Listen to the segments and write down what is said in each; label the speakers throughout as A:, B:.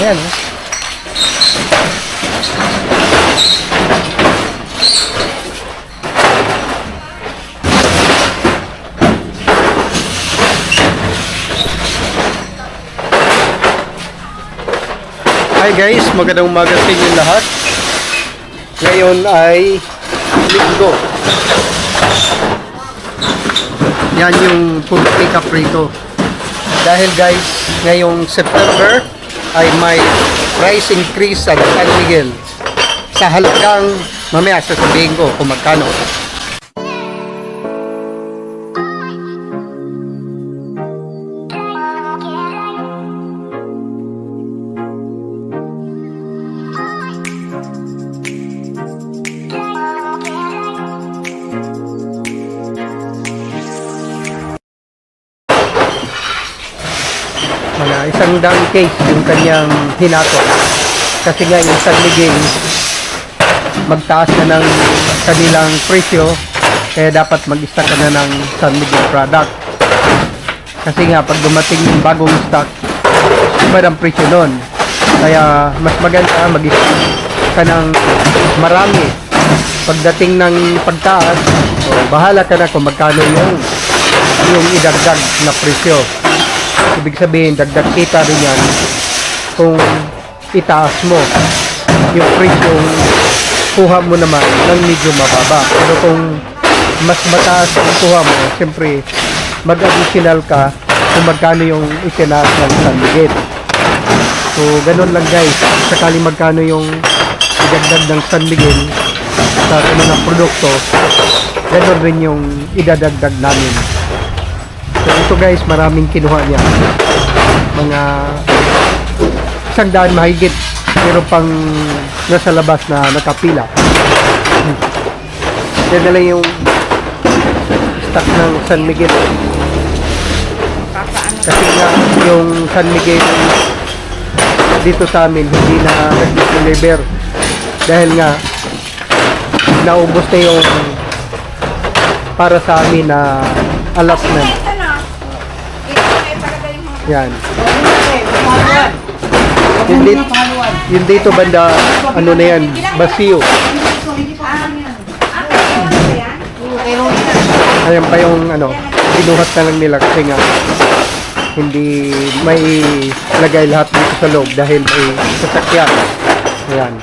A: Ayan, oh. Hi guys, magandang umaga sa inyo lahat. Ngayon ay linggo. Yan yung food pick up rito. Dahil guys, ngayong September ay may price increase sa San Miguel. Sa halagang, mamaya sasabihin ko kung magkano. Isang daang case yung kanyang hinato. Kasi nga yung Miguel, magtaas na ng kanilang presyo, kaya dapat mag-stock ka na ng San Miguel product. Kasi nga, pag dumating yung bagong stock, iba ang presyo nun. Kaya mas maganda mag-stock ka ng marami. Pagdating ng pagtaas, o, bahala ka na kung magkano yung yung idagdag na presyo. Ibig sabihin, dagdag kita rin yan kung itaas mo yung presyong kuha mo naman ng medyo mababa. Pero kung mas mataas ang kuha mo, siyempre, mag-additional ka kung magkano yung itinaas ng San Miguel. So, ganun lang guys. Sakali magkano yung idagdag ng San sa ano ng produkto, ganun rin yung idadagdag namin. So ito guys, maraming kinuha niya. Mga isang daan mahigit. Meron pang nasa labas na nakapila. Yan na lang yung stock ng San Miguel. Kasi nga yung San Miguel dito sa amin hindi na nag-deliver. Dahil nga naubos na yung para sa amin na allotment.
B: Ito na. Ito na ipalagay yung mga
A: Yan. Yung, dito, yung dito banda, ano na yan, Basio. Ayan pa yung ano, binuhat na lang nila kasi nga hindi may lagay lahat dito sa loob dahil may sasakyan. Ayan.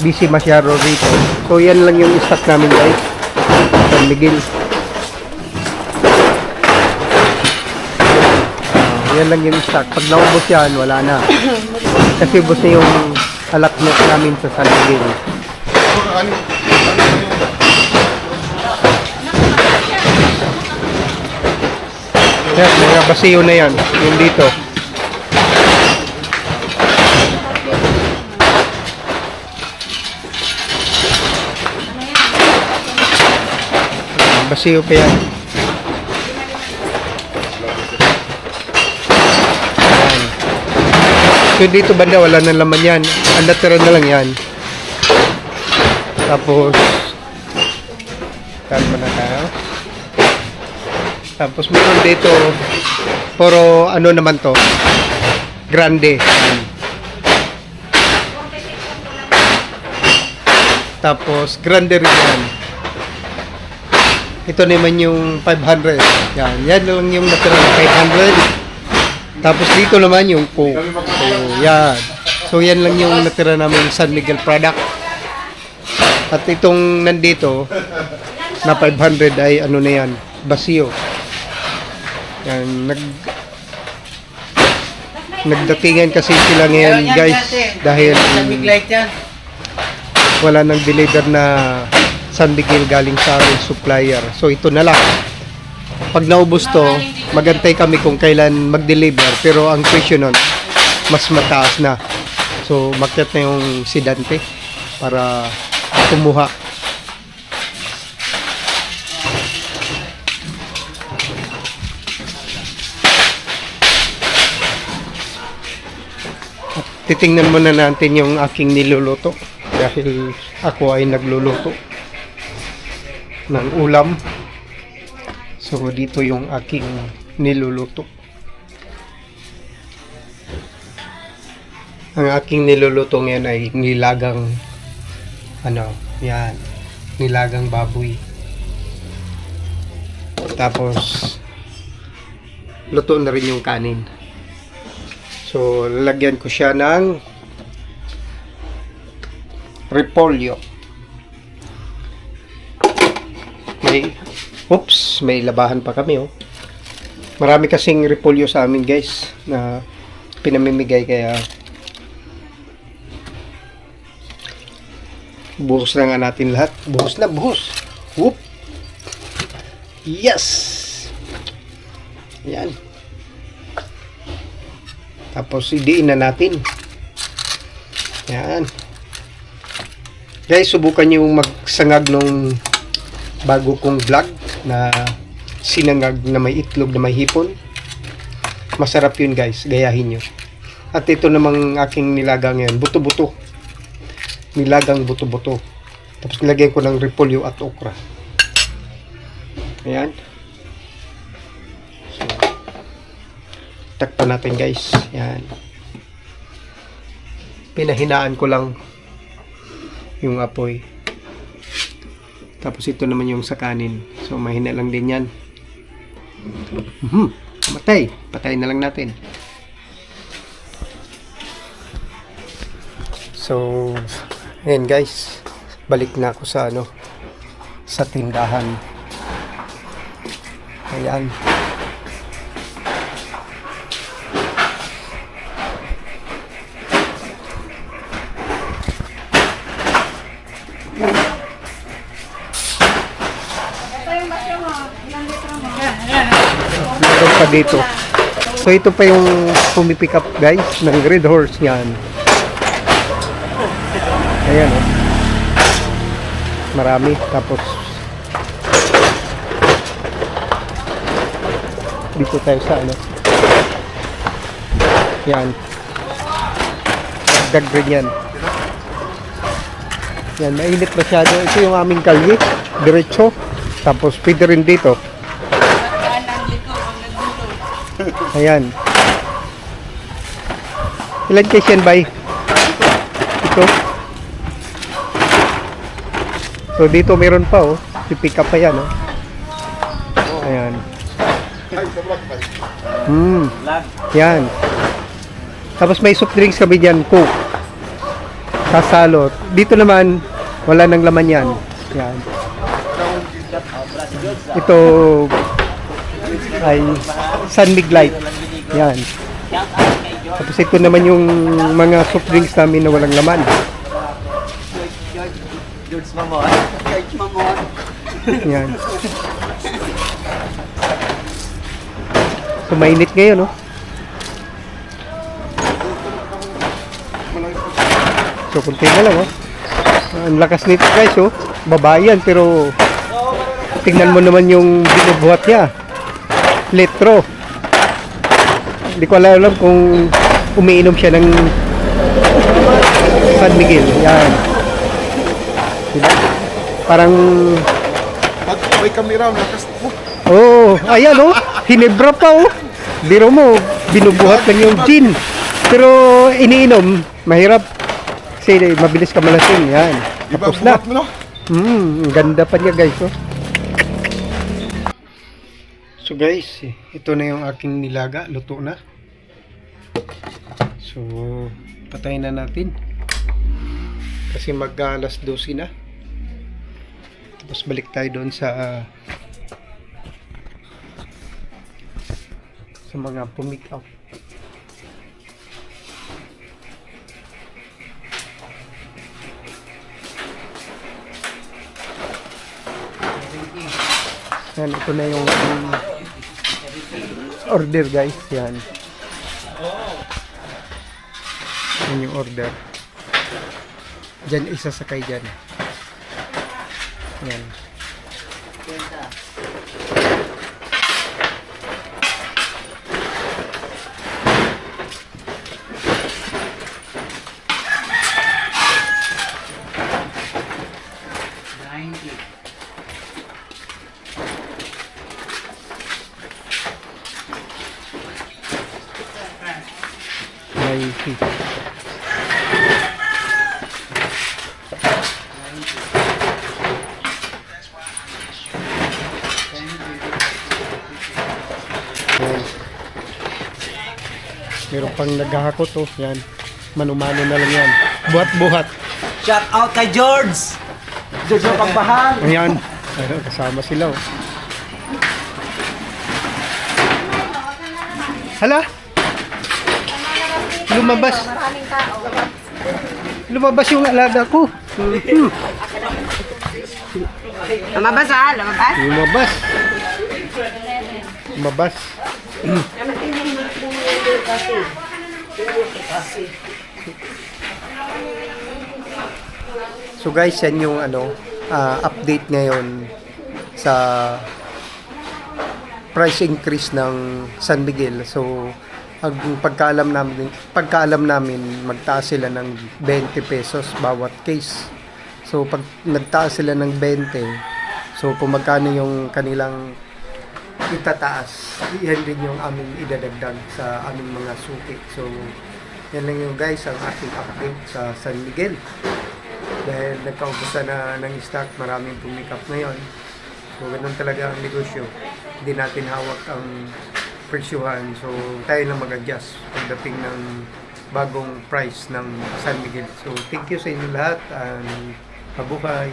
A: Busy masyado rito. So yan lang yung stock namin guys. San Miguel. Yan lang yung stock. Pag naubos yan, wala na. Kasi ubos na yung alaknot namin sa San Miguel. Yan, mga basiyo na yan. Yung dito. Basiyo pa. Yan. So dito banda wala nang laman yan. Ang natira na lang yan. Tapos kalma na tayo. Tapos meron dito puro ano naman to grande. Tapos grande rin yan. Ito naman yung 500. Yan. Yan lang yung natira na 500. Tapos dito naman yung Coke. So, yan. So, yan lang yung natira namin San Miguel product. At itong nandito, na 500 ay ano na yan, Basio. Yan, nag nagdatingan kasi sila ngayon guys dahil wala nang deliver na San Miguel galing sa aming supplier. So ito na lang. Pag naubos to, magantay kami kung kailan mag-deliver pero ang presyo nun mas mataas na. So makyat na yung si Dante para kumuha. At titingnan muna natin yung aking niluluto dahil ako ay nagluluto ng ulam. So dito yung aking niluluto. Ang aking niluluto ngayon ay nilagang ano, yan, nilagang baboy. Tapos luto na rin yung kanin. So, lalagyan ko siya ng repolyo. May, oops, may labahan pa kami oh. Marami kasing repolyo sa amin guys na pinamimigay kaya buhos na nga natin lahat. Buhos na, buhos. Whoop. Yes! Yan. Tapos idiin na natin. Yan. Guys, subukan nyo magsangag nung bago kong vlog na sinangag na may itlog na may hipon. Masarap yun guys, gayahin nyo. At ito namang aking nilaga ngayon, buto-buto. Nilagang buto-buto. Tapos nilagyan ko ng repolyo at okra. Ayan. So, takpan natin guys. Yan. Pinahinaan ko lang yung apoy. Tapos ito naman yung sa kanin. So mahina lang din yan. Mhm. Matay. Patayin na lang natin. So, ayan guys. Balik na ako sa ano sa tindahan. Ayan.
B: Ito yung basyo mo. Ilang litro mo?
A: Meron dito. So ito pa yung pumipick up guys ng Red Horse yan. Ayan oh. Marami. Tapos dito tayo sa ano. Yan. Dagdag rin yan. Yan, mainit masyado. Ito yung aming kalye. Diretso. Tapos pwede rin dito. Ayan. Ilan case yan, bay? Ito. So, dito meron pa, oh. Pipick up pa yan, oh. Ayan. Hmm. Yan. Tapos may soft drinks kami dyan, Coke. Kasalo. Dito naman, wala nang laman yan. Yan. Ito, ay San Mig Light. Yan. Tapos ito naman yung mga soft drinks namin na walang laman.
C: George Mamon. George Mamon.
A: Yan. So mainit ngayon, no? So kunti na lang, oh. Ang lakas nito guys, oh. Babae yan, pero tingnan mo naman yung binubuhat niya. Litro. Hindi ko alam kung umiinom siya ng San Miguel. Yan. Diba? Parang
D: Pag may kamera, nakas... Oh,
A: Oh, ayan oh. Hinebra pa oh. Biro mo, binubuhat lang yung gin. Pero iniinom, mahirap. Kasi mabilis ka malasing. Yan. Tapos na.
D: mo, no?
A: Hmm, ganda pa niya guys oh. So guys, ito na yung aking nilaga. Luto na. So, patayin na natin. Kasi mag alas 12 na. Tapos balik tayo doon sa sa mga pumick up. Yan, ito na yung um, order guys. Yan. Yan yung order. Diyan isa sakay dyan. Yan. Meron pang naghahakot oh, yan. Manumano na lang yan. Buhat-buhat.
C: Shout out kay George! George na pagpahal!
A: Ayan. Ayun, kasama sila oh. Hala! Lumabas.
B: Maraming tao.
A: Lumabas yung alaga ko. Mhm.
B: Lumabas ha, lumabas.
A: Lumabas. Lumabas. So guys, yan yung ano, ah, update ngayon sa price increase ng San Miguel. So ang pagkaalam namin, pagkaalam namin magtaas sila ng 20 pesos bawat case. So pag nagtaas sila ng 20, so kung magkano yung kanilang itataas, yan din yung aming idadagdag sa aming mga suki. So yan lang yung guys ang ating update sa San Miguel. Dahil nagkaubusan na ng stock, maraming pumikap ngayon. So ganun talaga ang negosyo. Hindi natin hawak ang presyuhan. So tayo lang mag-adjust pagdating ng bagong price ng San Miguel. So thank you sa inyo lahat and mabuhay.